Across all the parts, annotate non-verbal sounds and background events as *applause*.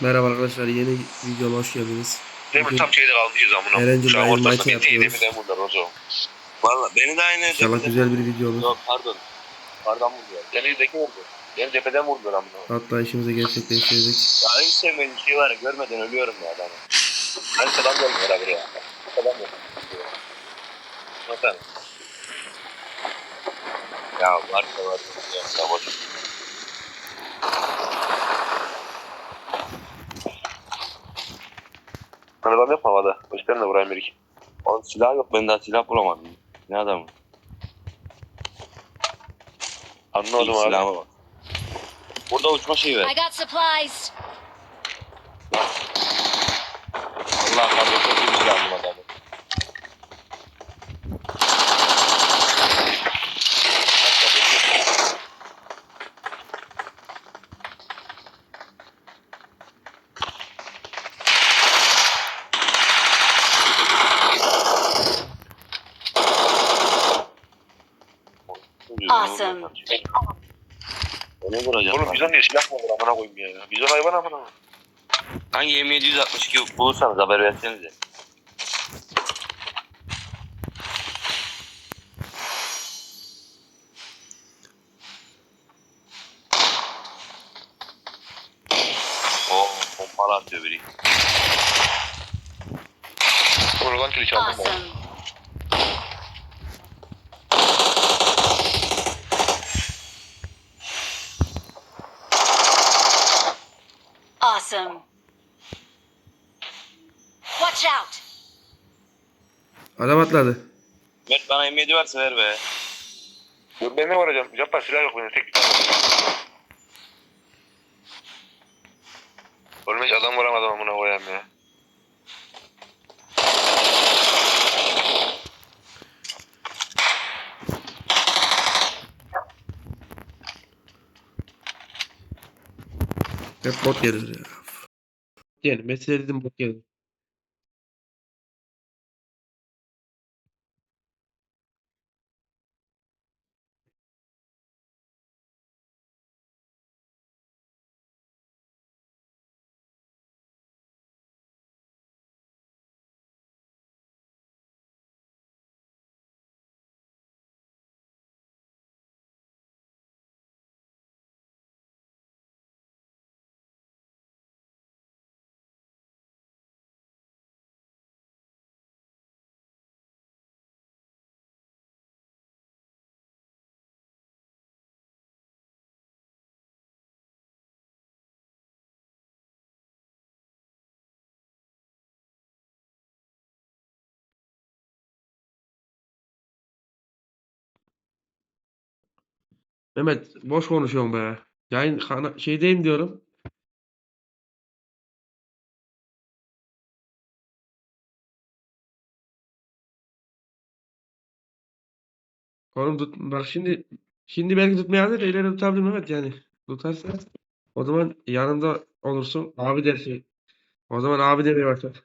Merhaba arkadaşlar yeni videoma hoş geldiniz. Demin Bugün tam şeyde kalmışız amına. Erencil Şu an Bayır ortasında maçı yapıyoruz. Valla beni de aynı İnşallah cepheden- güzel bir video olur. Yok pardon. Pardon vurdu. Seni yüzdeki vurdu. Beni cepheden vurdular amına. Hatta işimizi gerçekleştirdik. Ya en sevmediğim şey var ya görmeden ölüyorum ya adamı. Ben selam gelmiyor abi ya. Selam gelmiyor. Nasıl? Ya varsa var ya. Ya boş. Ben adam yapma havada. Gösterin de vurayım bir iki. Oğlum silah yok ben daha silah bulamadım. Ne adamı? Anlamadım İlk abi. silahıma bak. Burada uçma şeyi I ver. got supplies. Allah kahretsin çok iyi bir silah buldum adamı. Awesome. Onu vuracağım. Oğlum bizon diye silah mı olur amına koyayım ya. Bizon hayvan amına. Hangi M762 bulursanız haber versenize. O pompalı atıyor biri. Oradan kili çaldım. Awesome. Adam atladı. Mert bana M7 varsa ver be. Dur ben ne varacağım? Yapma silah yok benim tek bir tane. Oğlum hiç adam vuramadım amına koyayım ya. Hep bot gelir ya. Yani mesele dedim bot gelir. Mehmet boş konuşuyorsun be. Yayın kana- şeydeyim diyorum. Oğlum tut, bak şimdi şimdi belki tutmayabilir de ileri tutabilir Mehmet yani. Tutarsa o zaman yanında olursun. Abi dersin. O zaman abi demeye başlar.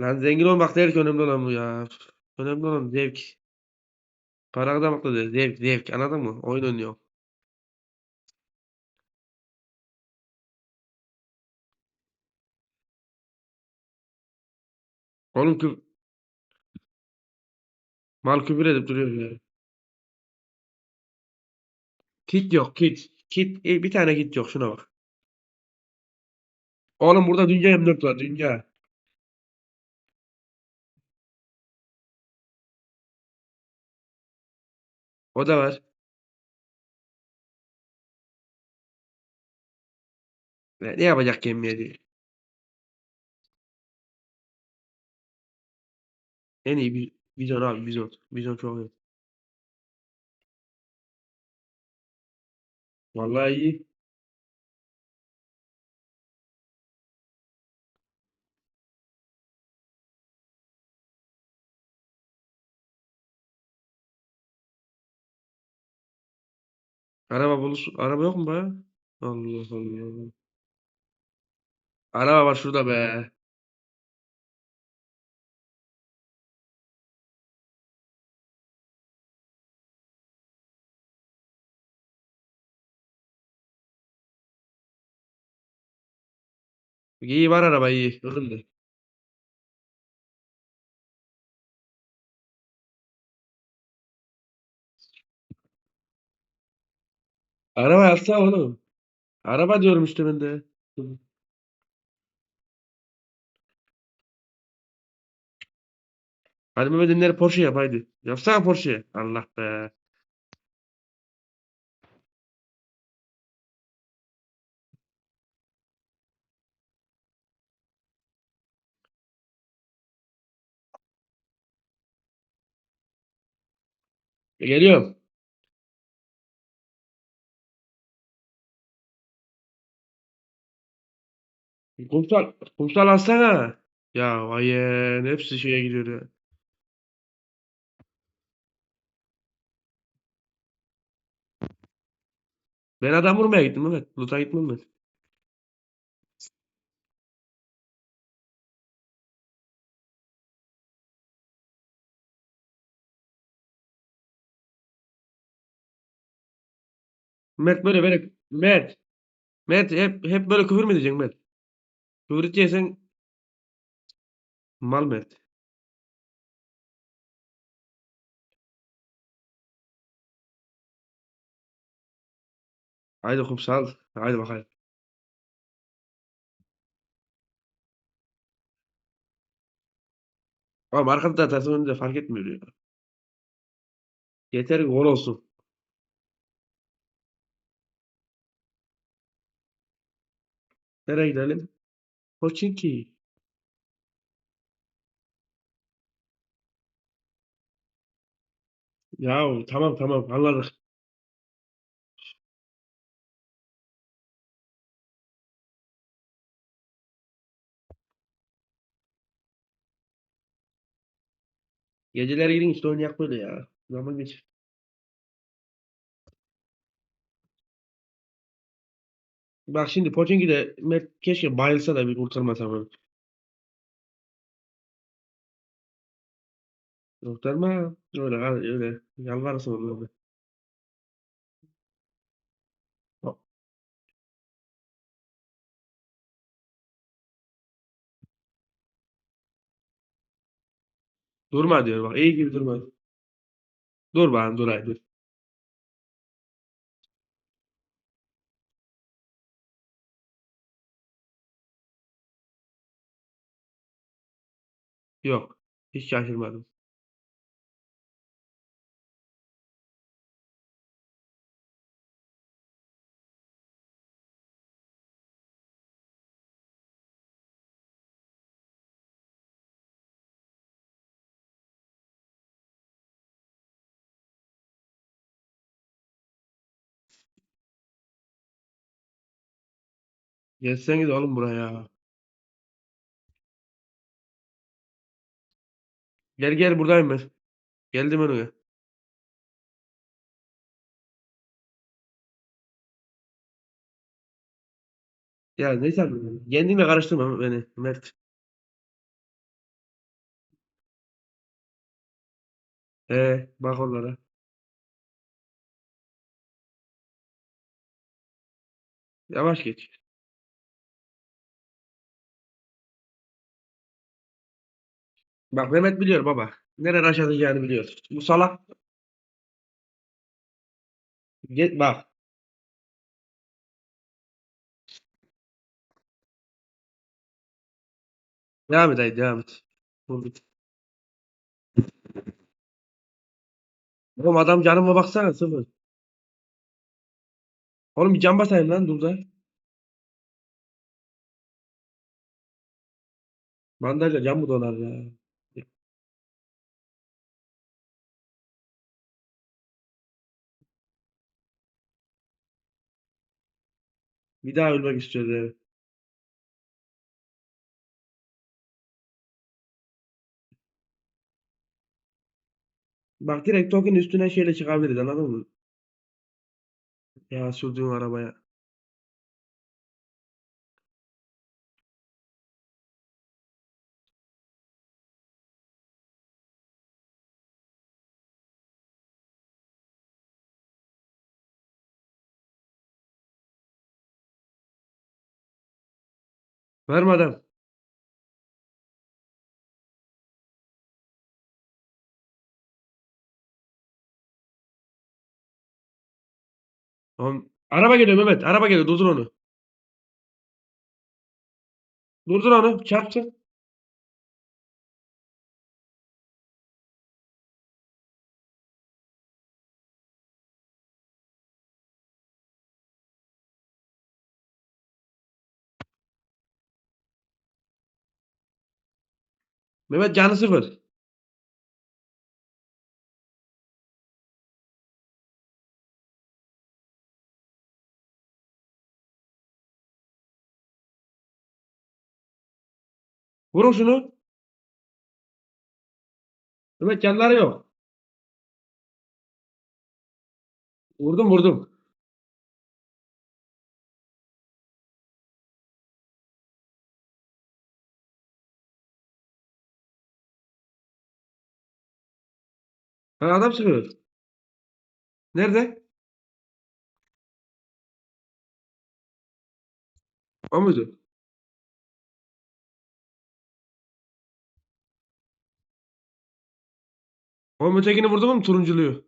Lan zengin olmak değil ki önemli olan bu ya. Önemli olan zevk. Para kazanmak da değil. Zevk, zevk. Anladın mı? Oyun oynuyor. Oğlum küf... Mal küfür edip duruyor ya. Kit yok, kit. Kit, e, bir tane kit yok. Şuna bak. Oğlum burada dünya M4 var. Dünya. O da var. Ne, yapacak gemiye. En iyi bir vizyon abi vizyon. Vizyon çok iyi. Vallahi iyi. Araba buluş araba yok mu be? Allah Allah. Araba var şurada be. İyi var araba iyi. Göründü. Araba yapsa oğlum. Araba diyorum işte ben de. Hadi Mehmet Ünleri Porsche yap haydi. Yapsana Porsche. Allah be. Geliyorum. Kumsal, kumsal alsana. Ya vayen hepsi şeye gidiyor ya. Ben adam vurmaya gittim Mehmet. Loot'a gitmem ben. Mert böyle böyle. Mert. Mert hep hep böyle küfür mü edeceksin Mert? Küfür edeceksen mal Mert. Haydi kumsal. Haydi bakalım. Ama arkada da atarsın önünde fark etmiyor ya. Yeter gol olsun. Nereye gidelim? Koçinki. Ya tamam tamam anladık. Geceler gidin işte oynayak böyle ya. Zaman geç. Bak şimdi Pochinki'de Mert keşke bayılsa da bir kurtarmasa bunu. Kurtarma. Öyle öyle. Yalvarırsın onu. Durma diyor bak. iyi gibi durma. Dur bana dur Yok. Hiç şaşırmadım. Gelseniz oğlum buraya. Gel gel buradayım ben. Geldim önüne. Ya neyse kendinle karıştırma beni Mert. Ee, bak onlara. Yavaş geç. Bak Mehmet biliyor baba. Nereye aşağılayacağını biliyor. Bu salak. Git bak. Devam et hadi devam et. Oğlum adam canıma baksana sıfır. Oğlum bir can basayım lan dur da. Bandajla can mı donar ya? Bir daha ölmek istiyor ya. Bak direkt Tokin üstüne şeyle çıkabiliriz anladın mı? Ya sürdüğün arabaya. Verme adam. Oğlum, araba geliyor Mehmet. Araba geliyor. Durdur onu. Durdur onu. Çarpsın. Mehmet canı sıfır. Vurun şunu. Mehmet canları yok. Vurdum vurdum. Ha, adam sıkıyor. Nerede? O muydu? O ötekini vurdu mu turunculuyu?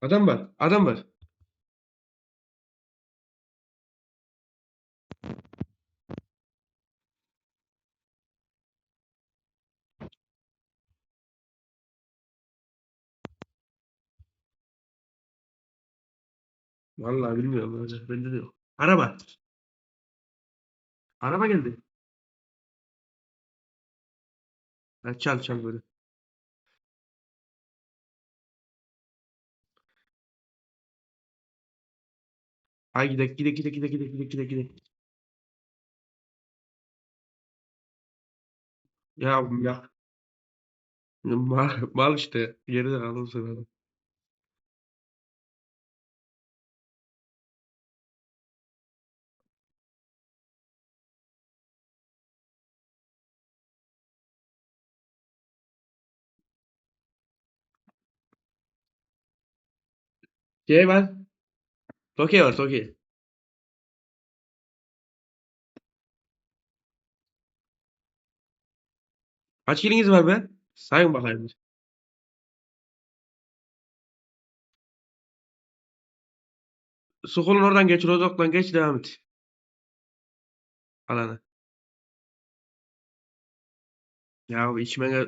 Adam var. Adam var. Vallahi bilmiyorum. hocam. Bende de yok. Araba. Araba geldi. Ha, çal çal böyle. Ay gidek gidek gidek gidek gidek gidek gidek gidek. Ya ya. Mal, mal işte. Geride kaldım sırada. Şey var. Tokyo var Tokyo. Kaç kiliniz var be? Sayın bakayım. Sokulun oradan geç, Rozok'tan geç, devam et. Alana. Ya içmene...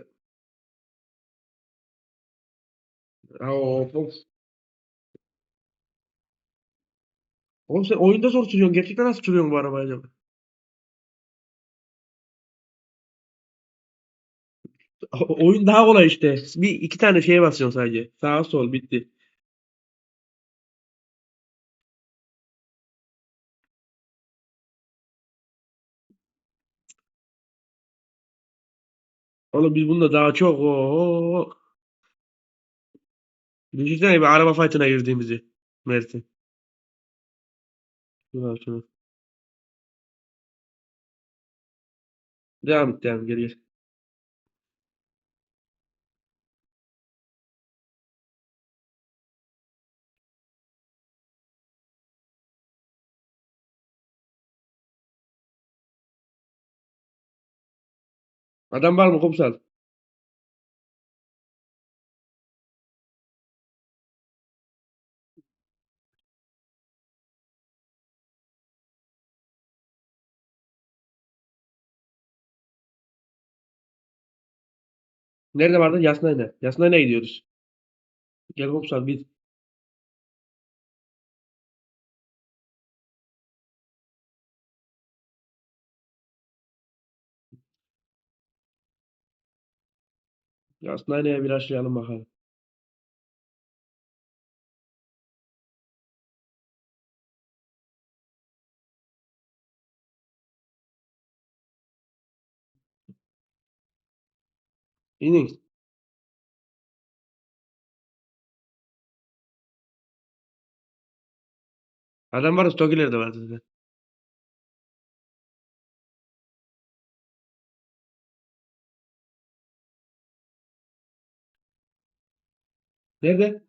Ya of. Oğlum sen oyunda zor sürüyorsun. Gerçekten nasıl sürüyorsun bu arabayı acaba? O- Oyun daha kolay işte. Bir iki tane şeye basıyorsun sadece. Sağ sol bitti. Oğlum biz bunda daha çok o Düşünsene bir araba fight'ına girdiğimizi. Mert'in. Şuna şunu. Devam et devam geri. Adam var mı kumsal? Nerede vardı? Yasnayna. Yasnayna gidiyoruz. Gel Hopsal bir. Yasnayna'ya bir aşağıya bakalım. İnin. Adam var Stokiler de vardı zaten. Nerede?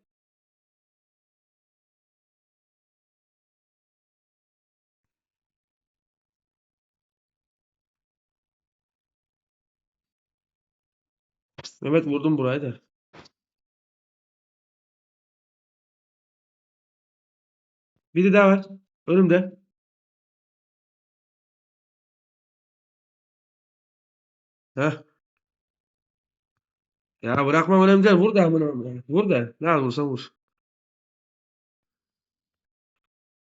Mehmet vurdum burayı da. Biri daha var. Önümde. Heh. Ya bırakmam önemli değil. Vur da amına. Vur da. Ne al vursan vur.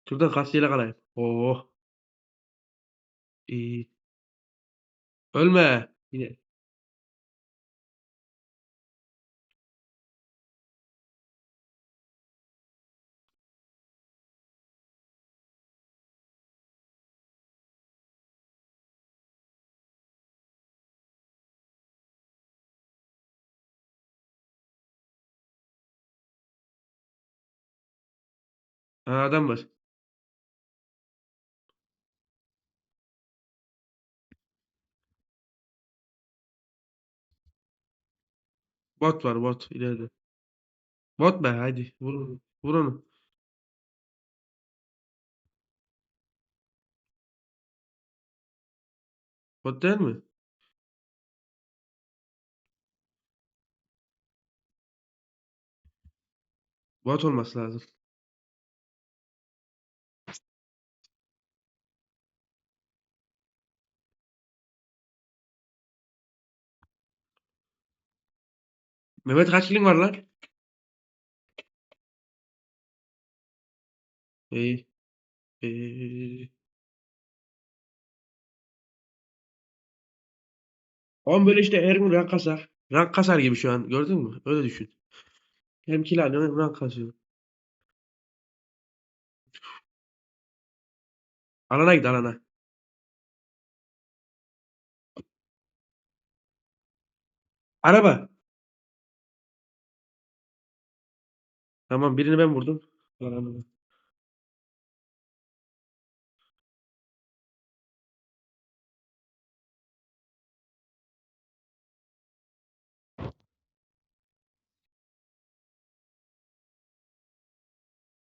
Şuradan kasiyle kalayım. Oo. İyi. Ölme. Yine. Ha, adam var. Bot var bot ileride. Bot be hadi. Vur, vur onu. Bot değil mi? Bot olması lazım. Mehmet kaç kilin var lan? İyi. İyi. 10 böyle işte her gün rank kasar. Rank kasar gibi şu an. Gördün mü? Öyle düşün. Hem kill alıyor hem rank kasıyor. Alana git alana. Araba. Tamam birini ben vurdum. Alana.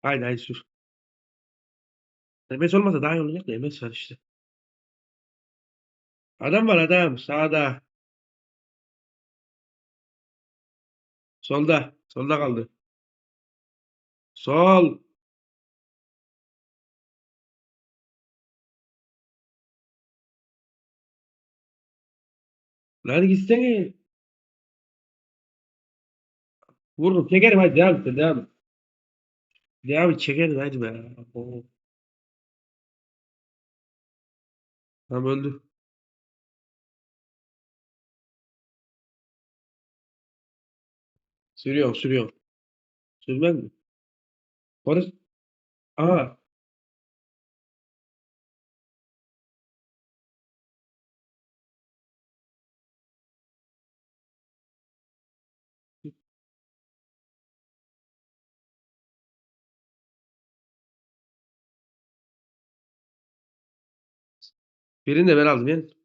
Haydi haydi sür. MS olmasa daha iyi olacak da MS var işte. Adam var adam. Sağda. Solda. Solda kaldı. Sol. Lan gitsene. Vururum. Çekerim hadi devam et. Devam et. Devam et çekeriz hadi be. Oo. Tamam öldü. Sürüyor sürüyor. Sürmez mi? Orası. Aa. Birini de ben aldım yani.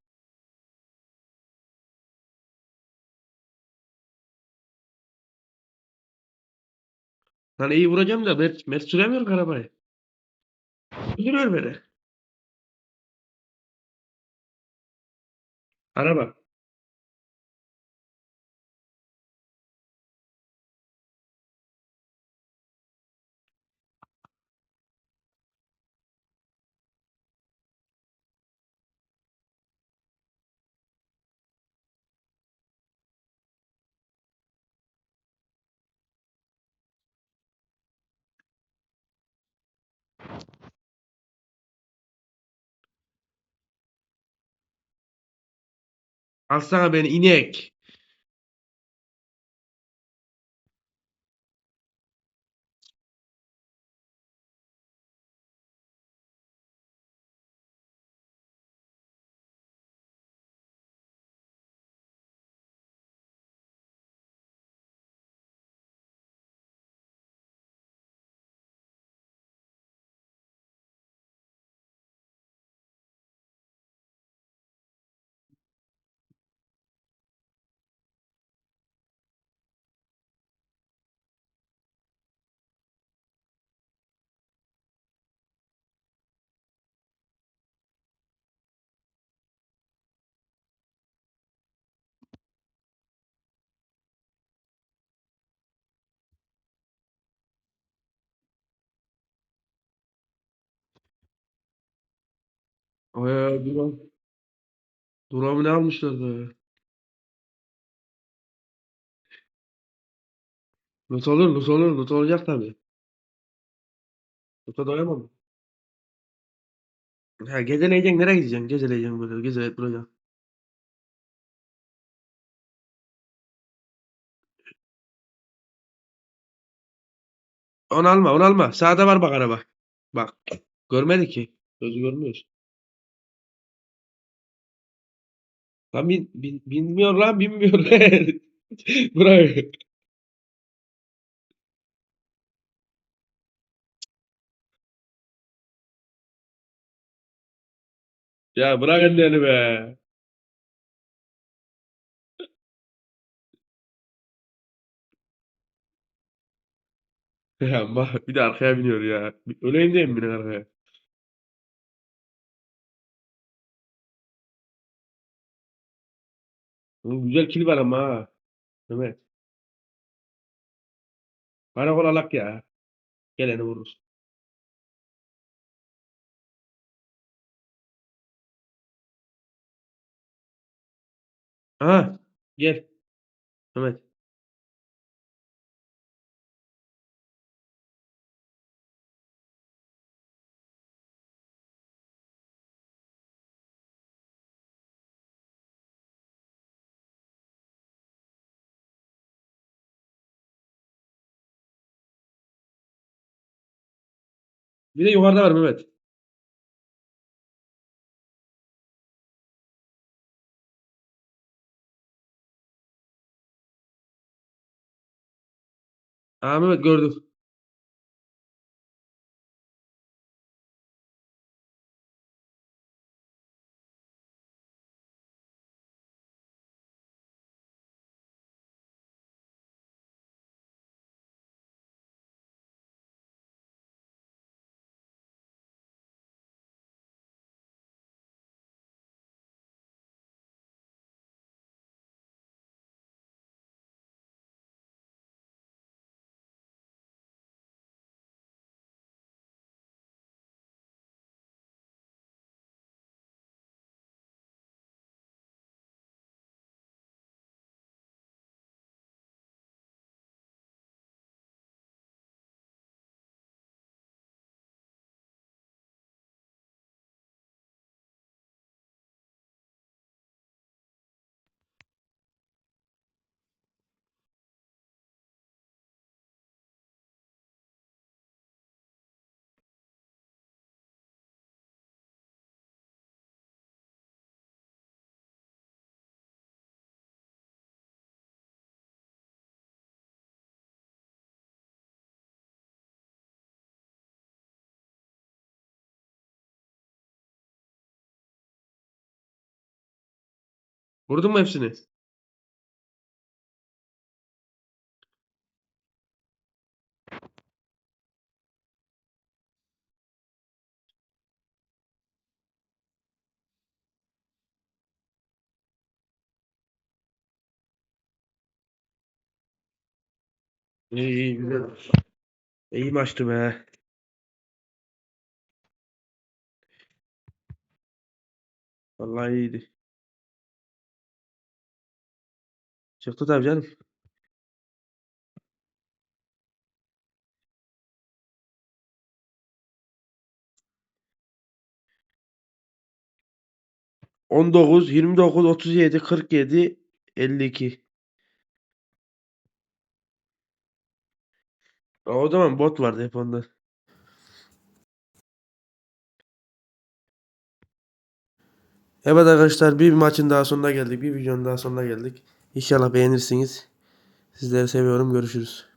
Lan iyi vuracağım da Mert, Mert süremiyor ki arabayı. Sürüyor beni. Araba. Alsana beni inek. Ay duram. Duramı ne almışlar be? Loot olur, loot olur, loot olacak tabii. Loot'a doyamam. Ha gezeleyeceksin, nereye gideceksin? Gezeleyeceksin böyle, gezeleyip duracaksın. Onu alma, onu alma. Sağda var bak araba. Bak. Görmedi ki. Gözü görmüyor. Lan bin, bin, binmiyor lan, binmiyor. *laughs* Bırak. Ya bırak ellerini be. Ya bak bir de arkaya biniyor ya. Öleyim diye mi arkaya? Oğlum güzel kill var ama ha. Mehmet. Karakol alak ya. Geleni vururuz. Aha. Gel. Mehmet. Bir de yukarıda var Mehmet. Aa Mehmet gördüm. Vurdun mu hepsini? İyi iyi güzel. İyi maçtı be. Vallahi iyiydi. Çıktı tabii canım. On dokuz, yirmi dokuz, otuz yedi, kırk yedi, elli iki. O zaman bot vardı hep onda. Evet arkadaşlar bir maçın daha sonuna geldik. Bir videonun daha sonuna geldik. İnşallah beğenirsiniz. Sizleri seviyorum. Görüşürüz.